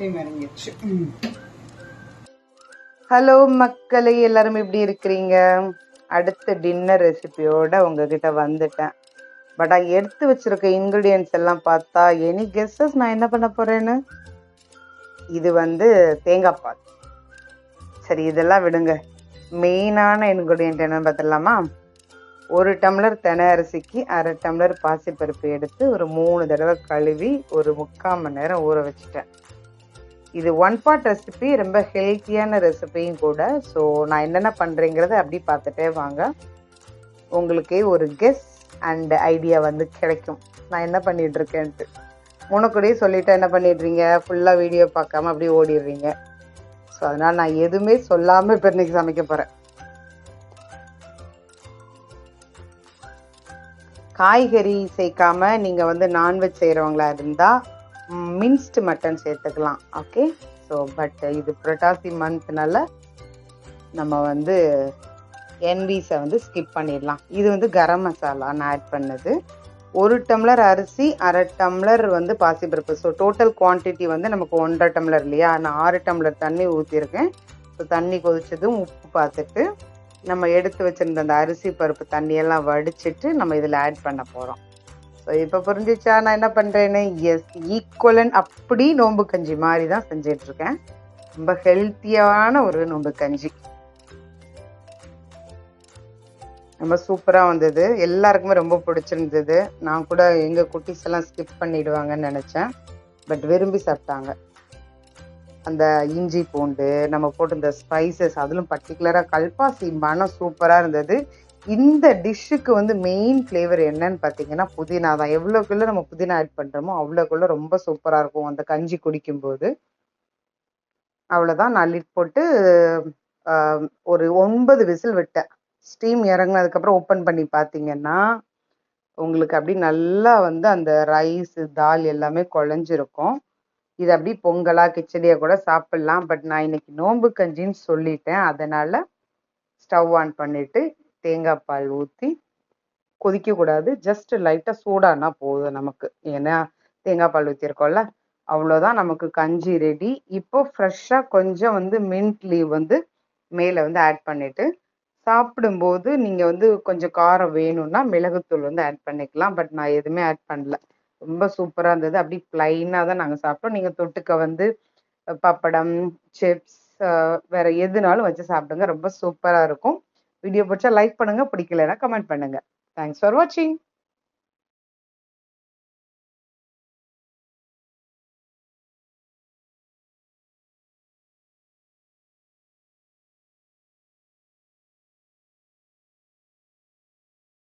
Steam இறங்கிடுச்சு hello மக்களே எல்லாரும் எப்படி இருக்கிறீங்க? அடுத்த டின்னர் ரெசிபியோட உங்ககிட்ட வந்துட்டேன். பட் எடுத்து வச்சிருக்க இன்க்ரீடியன்ஸ் எல்லாம் பார்த்தா எனி கெஸ்ஸஸ் நான் என்ன பண்ண போறேன்னு? இது வந்து தேங்காய் பால். சரி இதெல்லாம் விடுங்க. மெயினான இன்க்ரீடியன்ட் என்னன்னு பார்த்துடலாமா? ஒரு டம்ளர் தென அரிசிக்கு அரை டம்ளர் பாசிப்பருப்பு எடுத்து ஒரு மூணு தடவை கழுவி ஒரு முக்கால் மணி நேரம் ஊற வச்சுட்டேன். இது ஒன் பார்ட் ரெசிபி ரொம்ப ஹெல்த்தியான ரெசிபியும் கூட. ஸோ நான் என்னென்ன பண்ணுறேங்கிறத அப்படி பார்த்துட்டே வாங்க. உங்களுக்கே ஒரு கெஸ் அண்ட் ஐடியா வந்து கிடைக்கும். நான் என்ன பண்ணிட்டு இருக்கேன்ட்டு முன்னக்கூடயே சொல்லிட்டு என்ன பண்ணிடுறீங்க? ஃபுல்லாக வீடியோ பார்க்காம அப்படியே ஓடிடுறீங்க. ஸோ அதனால் நான் எதுவுமே சொல்லாமல் இப்போ இன்னைக்கு சமைக்க போகிறேன் காய்கறி சேர்க்காம நீங்கள் வந்து நான்வெஜ் செய்கிறவங்களா இருந்தால் மின்ஸ்டு மட்டன் சேர்த்துக்கலாம் ஓகே ஸோ பட் இது புரட்டாசி மந்த்னால நம்ம வந்து என்விஸை வந்து ஸ்கிப் பண்ணிடலாம். இது வந்து கரம் மசாலா நான் ஆட் பண்ணது. ஒரு டம்ளர் அரிசி அரை டம்ளர் வந்து பாசிப்பருப்பு. ஸோ டோட்டல் குவான்டிட்டி வந்து நமக்கு ஒன்றரை டம்ளர் இல்லையா? நான் ஆறு டம்ளர் தண்ணி ஊற்றிருக்கேன் ஸோ தண்ணி கொதிச்சதும் உப்பு பார்த்துட்டு நம்ம எடுத்து வச்சிருந்த அந்த அரிசி பருப்பு தண்ணியெல்லாம் வடிச்சிட்டு நம்ம இதில் ஆட் பண்ண போகிறோம் ஸோ இப்போ புரிஞ்சிச்சா? நான் என்ன பண்ணுறேன்னு எஸ் ஈக்குவலன் அப்படி நோம்பு கஞ்சி மாதிரி தான் செஞ்சிட்ருக்கேன். ரொம்ப ஹெல்த்தியான ஒரு நோம்பு கஞ்சி. ரொம்ப சூப்பராக வந்தது. எல்லாருக்குமே ரொம்ப பிடிச்சிருந்தது. நான் கூட எங்கள் குட்டீஸ் எல்லாம் ஸ்கிப் பண்ணிடுவாங்கன்னு நினச்சேன். பட் விரும்பி சாப்பிட்டாங்க. அந்த இஞ்சி பூண்டு நம்ம போட்டு இந்த ஸ்பைசஸ் அதிலும் பர்டிகுலராக கல்பாசி மனம் சூப்பராக இருந்தது. இந்த டிஷ்ஷுக்கு வந்து மெயின் ஃப்ளேவர் என்னன்னு பார்த்தீங்கன்னா புதினா தான். எவ்வளோக்குள்ளே நம்ம புதினா ஆட் பண்ணுறோமோ அவ்வளோக்குள்ளே ரொம்ப சூப்பராக இருக்கும். அந்த கஞ்சி குடிக்கும்போது. அவ்வளோதான் நான் லிட் போட்டு ஒரு ஒன்பது விசில் விட்டேன். ஸ்டீம் இறங்கினதுக்கப்புறம் ஓப்பன் பண்ணி பார்த்தீங்கன்னா உங்களுக்கு அப்படி நல்லா வந்து அந்த ரைஸ் தால் எல்லாமே குழஞ்சிருக்கும். இது அப்படி பொங்கலா கிச்சடியா கூட சாப்பிடலாம். பட் நான் இன்னைக்கு நோம்பு கஞ்சின்னு சொல்லிட்டேன். அதனால ஸ்டவ் ஆன் பண்ணிட்டு தேங்காய் பால் ஊற்றி கொதிக்க கூடாது. ஜஸ்ட் லைட்டாக சூடானா போதும் நமக்கு. ஏன்னா தேங்காய் பால் ஊற்றிருக்கோம்ல அவ்வளோதான் நமக்கு கஞ்சி ரெடி இப்போ ஃப்ரெஷ்ஷாக கொஞ்சம் வந்து மின்ட் லீவ் வந்து மேலே வந்து ஆட் பண்ணிட்டு சாப்பிடும்போது நீங்கள் வந்து கொஞ்சம் காரம் வேணும்னா மிளகுத்தூள் வந்து ஆட் பண்ணிக்கலாம். பட் நான் எதுவுமே ஆட் பண்ணல. ரொம்ப சூப்பராக இருந்தது. அப்படி பிளைனாக தான் நாங்கள் சாப்பிட்டோம். நீங்கள் தொட்டுக்க வந்து பப்படம் சிப்ஸ் வேற எதுனாலும் வச்சு சாப்பிடுங்க. ரொம்ப சூப்பராக இருக்கும். வீடியோ பிடிச்சா லைக் பண்ணுங்க பிடிக்கலைன்னா கமெண்ட் பண்ணுங்க. தேங்க்ஸ் ஃபார் வாட்சிங்